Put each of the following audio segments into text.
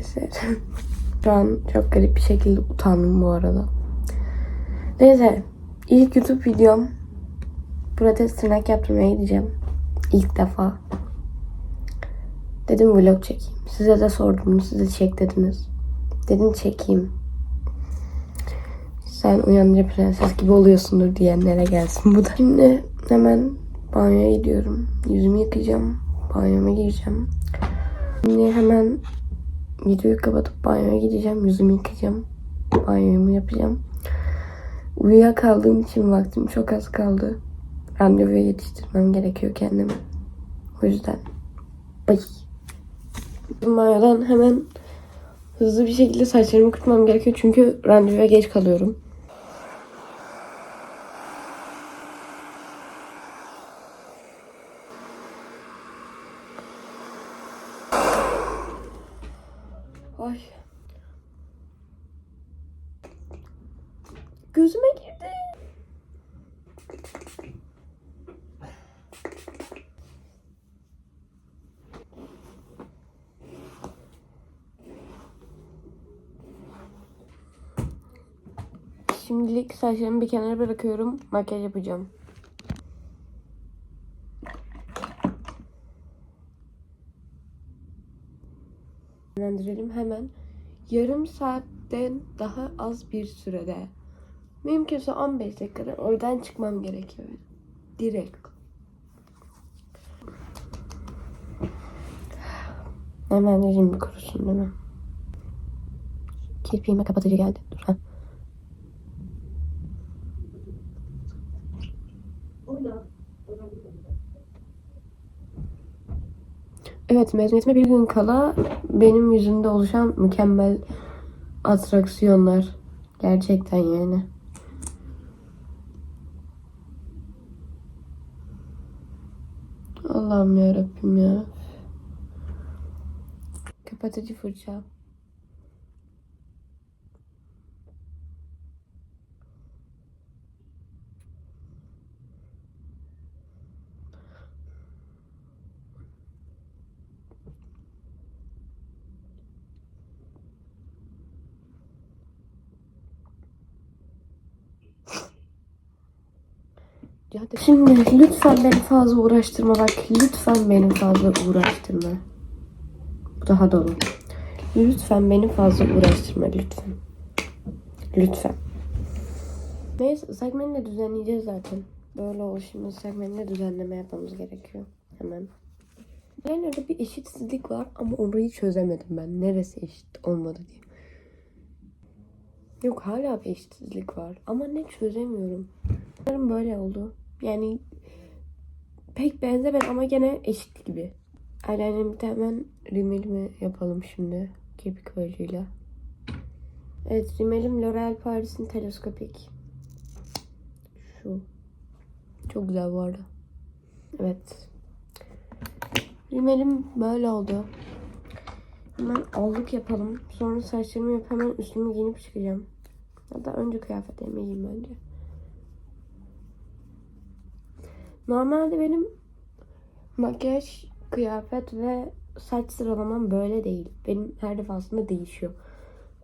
arkadaşlar. Şu an çok garip bir şekilde utandım bu arada. Neyse. ilk YouTube videom. Protest tırnak yaptırmaya gideceğim. İlk defa. Dedim vlog çekeyim. Size de sordum. Siz de çek dediniz. Dedim çekeyim. Sen uyanınca prenses gibi oluyorsundur diyenlere gelsin bu da. Şimdi hemen banyoya gidiyorum. Yüzümü yıkayacağım. Banyoma gireceğim. Şimdi hemen videoyu kapatıp banyoya gideceğim. Yüzümü yıkayacağım. Banyomu yapacağım. Uyuyakaldığım için vaktim çok az kaldı. Randevuya yetiştirmem gerekiyor kendimi. O yüzden. Bay. Banyodan hemen hızlı bir şekilde saçlarımı kırpmam gerekiyor. Çünkü randevuya geç kalıyorum. Gözüme girdi. Şimdilik saçlarımı bir kenara bırakıyorum. Makyaj yapacağım. Yönlendirelim hemen. Yarım saatten daha az bir sürede. Mümkünse 15 dakikada oradan çıkmam gerekiyor. Direkt. Hemen bir kurusun değil mi? Kirpiğime kapatıcı geldi. Dur ha. Evet mezuniyetime bir gün kala benim yüzümde oluşan mükemmel atraksiyonlar. Gerçekten yani. Allah'ım ya Rabbim ya. Kapatıcı fırça. Şimdi lütfen beni fazla uğraştırma bak. Lütfen beni fazla uğraştırma. Bu daha dolu. Lütfen beni fazla uğraştırma lütfen. Lütfen. Neyse ıslak mendille düzenleyeceğiz zaten. Böyle oluşumda ıslak mendille düzenleme yapmamız gerekiyor. Hemen. Yani orada bir eşitsizlik var ama orayı çözemedim ben. Neresi eşit olmadı diye. Yok hala bir eşitsizlik var ama ne çözemiyorum. Sanırım böyle oldu. Yani pek benzemedi ama gene eşit gibi. Eyeliner'ımı da hemen rimelimi yapalım şimdi. Kirpik boyacıyla. Evet rimelim L'Oreal Paris'in teleskopik. Şu. Çok güzel bu arada. Evet. Rimelim böyle oldu. Hemen allık yapalım. Sonra saçlarımı yapıp hemen üstümü giyinip çıkacağım. Hatta önce kıyafetlerimi giyeyim bence. Normalde benim makyaj, kıyafet ve saç sıralamam böyle değil. Benim her defasında değişiyor.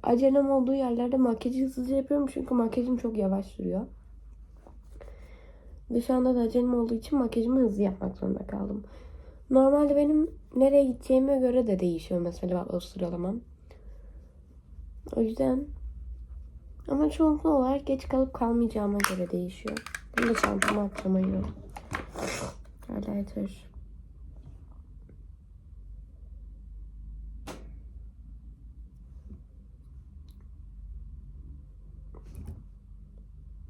Acelem olduğu yerlerde makyajı hızlıca yapıyorum çünkü makyajım çok yavaş sürüyor. Ve şu anda da acelem olduğu için makyajımı hızlı yapmak zorunda kaldım. Normalde benim nereye gideceğime göre de değişiyor mesela o sıralamam. O yüzden ama çoğunlukla olarak geç kalıp kalmayacağıma göre değişiyor. Bunu da çantama atacağım ayırıyorum. Highlighter.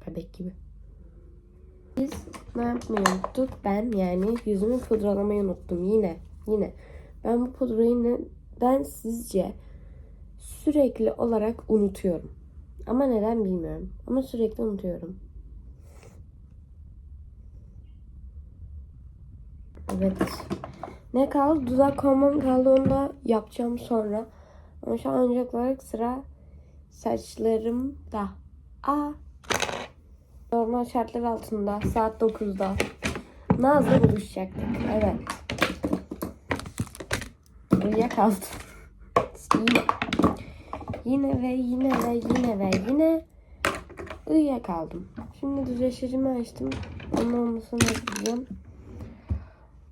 Bebek gibi. Biz ne yapmayı unuttuk? Ben yani yüzümü pudralamayı unuttum yine. Yine. Ben bu pudrayı neden sizce sürekli olarak unutuyorum. Ama neden bilmiyorum. Ama sürekli unutuyorum. Evet. Ne kaldı? Dudak konmam kaldı. Onu da yapacağım sonra. Ama şu an öncelik olarak sıra saçlarımda. Aa. Normal şartlar altında saat 9'da Naz'la buluşacaktık. Evet. Uyuyakaldım. Yine ve yine ve yine ve yine uyuyakaldım. Şimdi düzleştiricimi açtım. Onun olmasını bekleyeceğim.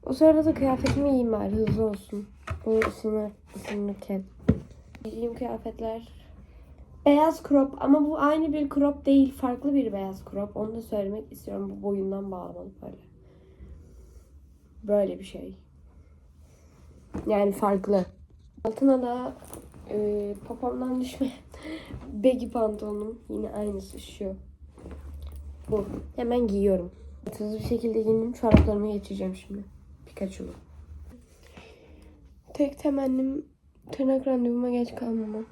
O sırada da kıyafetimi giyeyim bari hızlı olsun. Bu ısınır, ısınırken. Giydiğim kıyafetler beyaz crop ama bu aynı bir crop değil. Farklı bir beyaz crop. Onu da söylemek istiyorum. Bu boyundan bağlamalı böyle. Böyle bir şey. Yani farklı. Altına da e, popomdan düşmeyen baggy pantolonum. Yine aynısı şu. Bu. Hemen giyiyorum. Hızlı bir şekilde giyindim. Çoraplarımı geçeceğim şimdi. Pikachu'lu. Tek temennim tırnak randevuma geç kalmamam.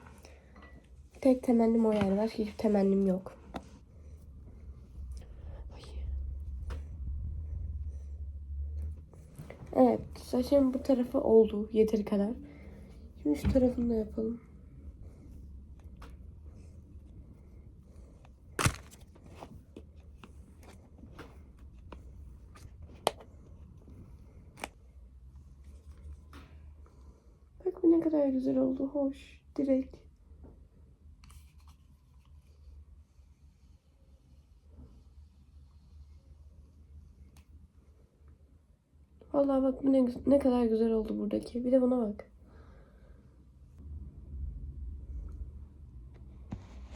Tek temennim o. Başka hiçbir temennim yok. Evet. Saçım bu tarafı oldu. Yeteri kadar. Şimdi şu tarafını da yapalım. Bak ne kadar güzel oldu. Hoş. Direkt. Vallahi bak ne, ne kadar güzel oldu buradaki. Bir de buna bak.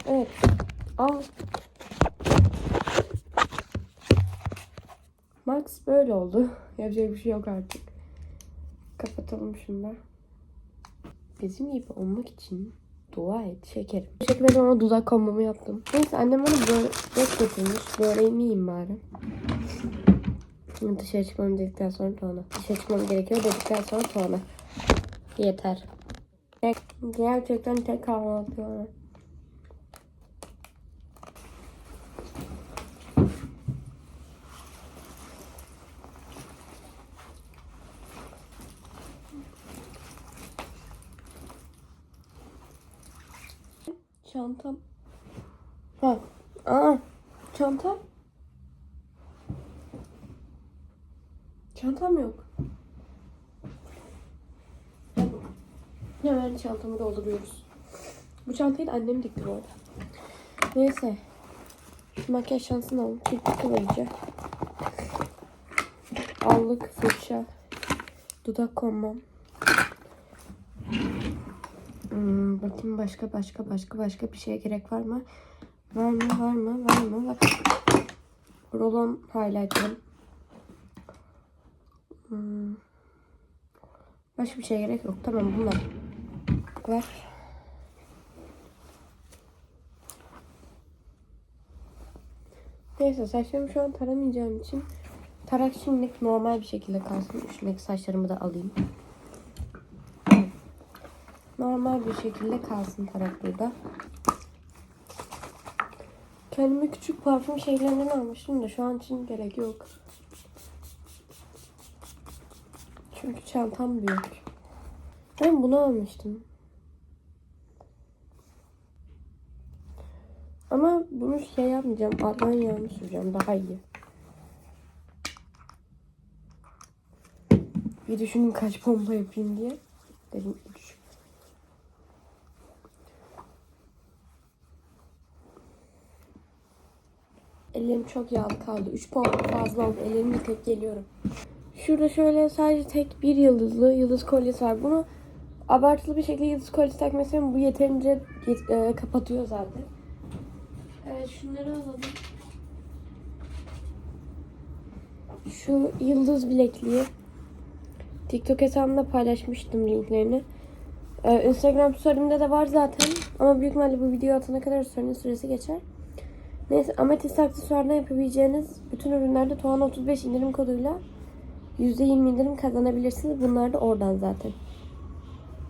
Evet. Al. Max böyle oldu. Yapacak bir şey yok artık. Kapatalım şunu da. Bizim gibi olmak için dua et şekerim. Şeker ben ona dudak kombamı yaptım. Neyse annem bana börek getirmiş. Böreğimi yiyeyim bari. Şimdi dışarı çıkmam dedikten sonra tuğla. Dışarı çıkmam gerekiyor dedikten sonra tuğla. Yeter. Gerçekten tek kahvaltı var. Çantam. Ha. Aa. Çantam. Çantam yok. Hemen çantamı dolduruyoruz. Bu çantayı da annem dikti bu arada. Neyse. Makyaj şansını alalım. Kirpikli boyayacak. Allık, fırça, dudak kommam. Hmm, bakayım başka başka başka başka bir şeye gerek var mı? Var mı? Var mı? Var mı? Var. Rolon highlighter'ım. Hmm. Başka bir şeye gerek yok. Tamam bunlar. Var. Neyse saçlarımı şu an taramayacağım için tarak şimdilik normal bir şekilde kalsın. Üstündeki saçlarımı da alayım. Normal bir şekilde kalsın tarak burada. Kendime küçük parfüm şeylerinden almıştım da şu an için gerek yok. Çünkü çantam büyük. Ben bunu almıştım. Ama bunu şey yapmayacağım. Argan yağını süreceğim. Daha iyi. Bir düşünün kaç bomba yapayım diye. Dedim 3. Ellerim çok yağlı kaldı. 3 puan fazla oldu. Ellerimi yıkayıp geliyorum. Şurada şöyle sadece tek bir yıldızlı yıldız kolyesi var. Bunu abartılı bir şekilde yıldız kolyesi istiyorum. Bu yeterince yet- e, kapatıyor zaten. Evet şunları alalım. Şu yıldız bilekliği. TikTok hesabımda paylaşmıştım linklerini. Ee, Instagram story'imde de var zaten. Ama büyük ihtimalle bu videoyu atana kadar story'nin süresi geçer. Neyse ametist aksesuarına yapabileceğiniz bütün ürünlerde Tuğan 35 indirim koduyla %20 indirim kazanabilirsiniz. Bunlar da oradan zaten.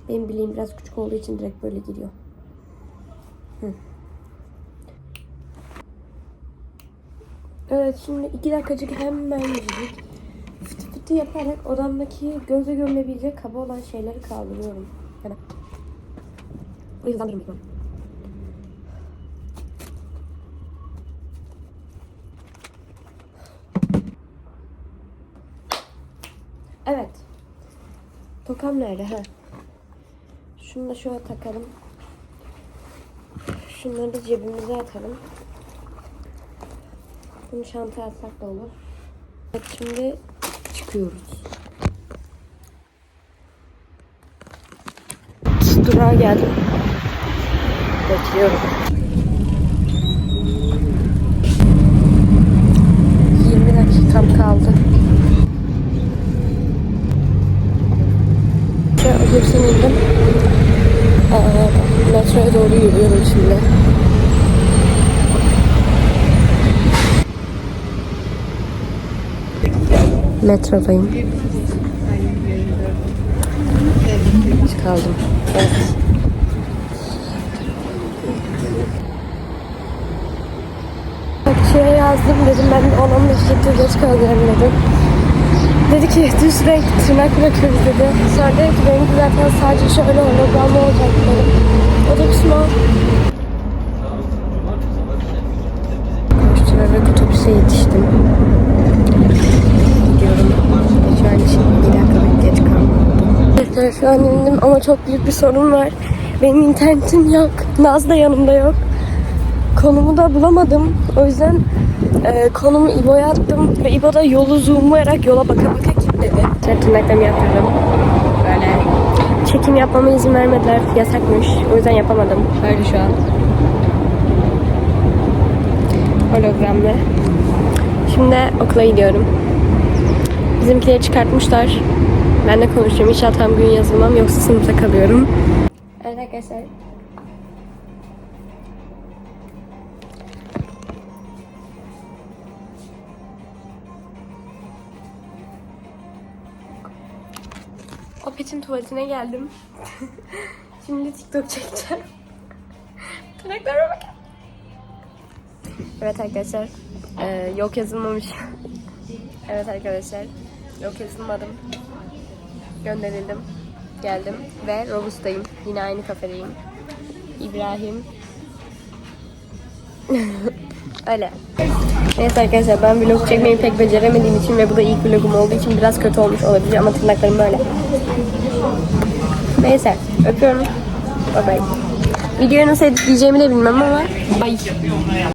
Benim bileğim biraz küçük olduğu için direkt böyle giriyor. Hı. Evet şimdi iki dakikacık hemen gidip fıtı fıtı yaparak odamdaki göze görülebilecek kaba olan şeyleri kaldırıyorum. Hemen. Burayı hızlandırırım büyük ihtimalle. Evet. Tokam nerede? Ha. Şunu da şöyle takalım. Şunları da cebimize atalım. Bunu çantaya atsak da olur. Evet şimdi çıkıyoruz. Durağa geldim. Bekliyorum. 20 dakikam kaldı. Şu otobüsten indim. Aa, metroya doğru yürüyorum şimdi. Metrodayım. Geç kaldım. Evet. Şeye yazdım dedim ben 10-15 dakika geç kalacağım dedim. Dedi ki düz renk tırnak bırakıyoruz dedi. Sonra dedi ki benimki zaten sadece şöyle hologramlı olacak. Otobüsüm o. Koşturarak otobüse yetiştim. Gidiyorum. Şu an için bir dakikalık geç. Arkadaşlar şu an indim ama çok büyük bir sorun var. Benim internetim yok. Naz da yanımda yok. Konumu da bulamadım. O yüzden e, konumu İbo'ya attım ve İbo da yolu zoomlayarak yola baka baka kilitledi. Şöyle tırnaklarımı yaptırdım. Böyle çekim yapmama izin vermediler. Yasakmış. O yüzden yapamadım. Böyle şu an. Hologramlı. Şimdi okula gidiyorum. Bizimkileri çıkartmışlar. Ben de konuşuyorum. İnşallah tam gün yazılmam yoksa sınıfta kalıyorum. Evet arkadaşlar. Opet'in tuvaletine geldim. Şimdi TikTok çekeceğim. Tırnaklarıma bakın. Evet arkadaşlar. Ee, yok yazılmamış. evet arkadaşlar. Yok yazılmadım. Gönderildim. Geldim. Ve Robust'tayım. Yine aynı kafedeyim. İbrahim. Öyle. Neyse arkadaşlar ben vlog çekmeyi pek beceremediğim için ve bu da ilk vlogum olduğu için biraz kötü olmuş olabilir ama tırnaklarım böyle. Neyse öpüyorum. Bye bye. Videoyu nasıl editleyeceğimi de bilmem ama bye.